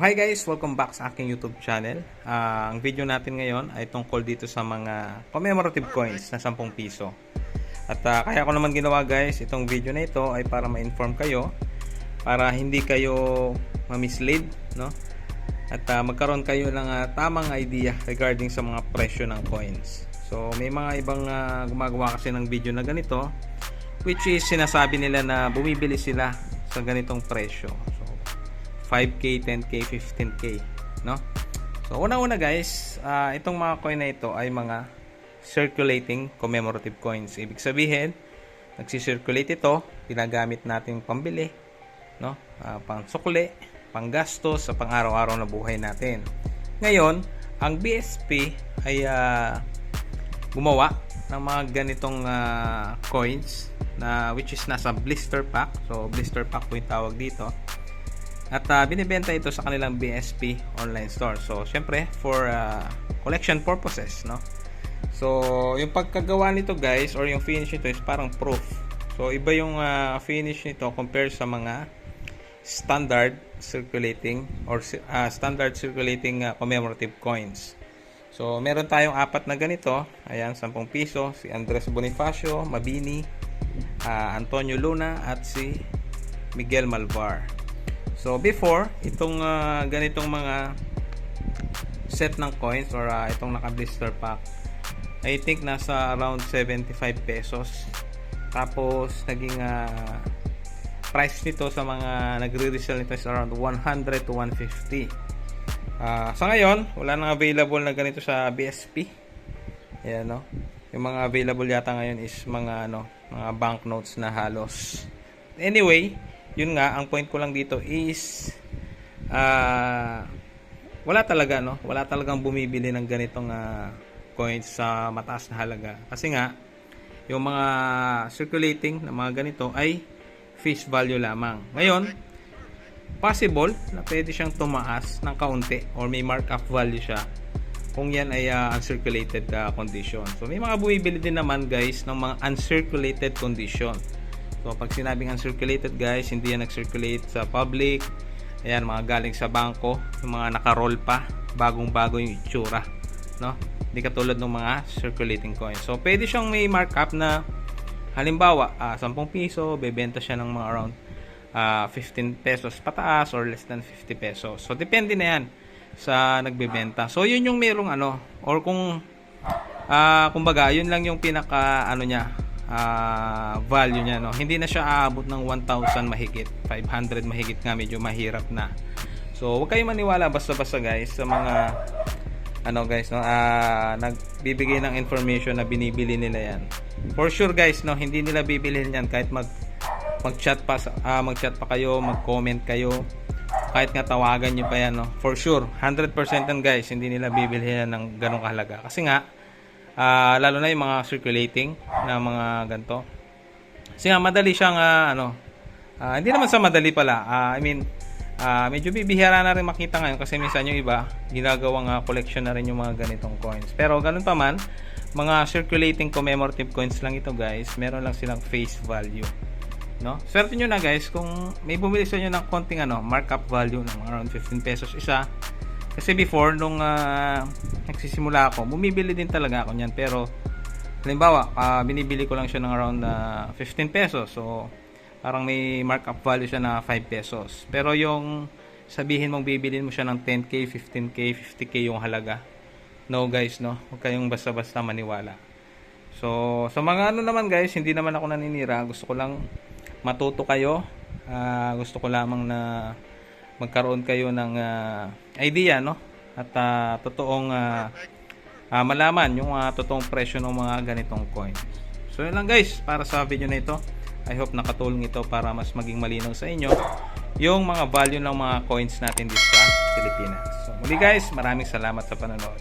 hi guys, welcome back sa aking YouTube channel. Ah, ang video natin ngayon ay tungkol dito sa mga commemorative coins na 10 piso. At ah, kaya ko naman ginawa guys, itong video na ito ay para ma-inform kayo para hindi kayo ma-mislead, no? At ah, magkaroon kayo ng ah, tamang idea regarding sa mga presyo ng coins. So, may mga ibang ah, gumagawa kasi ng video na ganito which is sinasabi nila na bumibili sila sa ganitong presyo. So, 5k, 10k, 15k, no? So, una-una guys, ah, itong mga coin na ito ay mga circulating commemorative coins. Ibig sabihin, nagsi-circulate ito, ginagamit natin pambili, no? Ah, pang sukli, pang gastos sa pang-araw-araw na buhay natin. Ngayon, ang BSP ay ah, gumawa ng mga ganitong ah, coins na which is nasa blister pack. So blister pack po yung tawag dito. At ah, binibenta ito sa kanilang BSP online store. So syempre for ah, collection purposes, no. So yung pagkagawa nito guys or yung finish nito is parang proof. So iba yung ah, finish nito compared sa mga standard circulating or ah, standard circulating ah, commemorative coins. So, meron tayong apat na ganito. Ayan, 10 piso. Si Andres Bonifacio, Mabini, ah, Antonio Luna, at si Miguel Malvar. So, before, itong ah, ganitong mga set ng coins or ah, itong naka-blister pack, I think nasa around 75 pesos. Tapos, naging ah, price nito sa mga nagre-resell nito is around 100 to 150. Ah, sa ngayon, wala nang available na ganito sa BSP. Ayan, no? Yung mga available yata ngayon is mga ano, mga banknotes na halos. Anyway, yun nga, ang point ko lang dito is ah wala talaga no, wala talagang bumibili ng ganitong ah, coins sa mataas na halaga. Kasi nga yung mga circulating na mga ganito ay face value lamang. Ngayon, possible na pwede siyang tumaas ng kaunti or may markup value siya kung yan ay uh, uncirculated uh, condition. So may mga bumibili din naman guys ng mga uncirculated condition. So pag sinabing uncirculated guys, hindi yan nag-circulate sa public. Ayan, mga galing sa bangko, yung mga naka-roll pa, bagong-bago yung itsura, no? Hindi katulad ng mga circulating coins. So pwede siyang may markup na halimbawa, uh, 10 piso, bebenta siya ng mga around uh, 15 pesos pataas or less than 50 pesos. So, depende na yan sa nagbebenta. So, yun yung merong ano, or kung, uh, kumbaga, yun lang yung pinaka, ano niya, uh, value niya, no. Hindi na siya aabot ng 1,000 mahigit, 500 mahigit nga, medyo mahirap na. So, huwag kayong maniwala basta-basta guys sa mga ano guys no uh, nagbibigay ng information na binibili nila yan for sure guys no hindi nila bibilhin yan kahit mag mag-chat pa uh, mag-chat pa kayo, mag-comment kayo. Kahit nga tawagan niyo pa yan, no. For sure, 100% yan guys, hindi nila bibilhin ng ganong kahalaga. Kasi nga uh, lalo na yung mga circulating na mga ganto. Kasi nga madali siyang uh, ano, uh, hindi naman sa madali pala. Uh, I mean, uh, medyo bibihira na rin makita ngayon kasi minsan yung iba ginagawang uh, collection na rin yung mga ganitong coins. Pero ganun pa man, mga circulating commemorative coins lang ito guys, meron lang silang face value no? Swerte nyo na guys kung may bumili sa inyo ng konting ano, markup value ng around 15 pesos isa. Kasi before nung uh, nagsisimula ako, bumibili din talaga ako niyan pero halimbawa, uh, binibili ko lang siya ng around uh, 15 pesos. So parang may markup value siya na 5 pesos. Pero yung sabihin mong bibilin mo siya ng 10k, 15k, 50k yung halaga. No guys, no. Huwag kayong basta-basta maniwala. So, sa mga ano naman guys, hindi naman ako naninira. Gusto ko lang matuto kayo. Uh, gusto ko lamang na magkaroon kayo ng uh, idea no at uh, totoong uh, uh, malaman yung uh, totoong presyo ng mga ganitong coin. So yun lang guys para sa video na ito. I hope nakatulong ito para mas maging malinaw sa inyo yung mga value ng mga coins natin dito sa Pilipinas. So muli guys, maraming salamat sa panonood.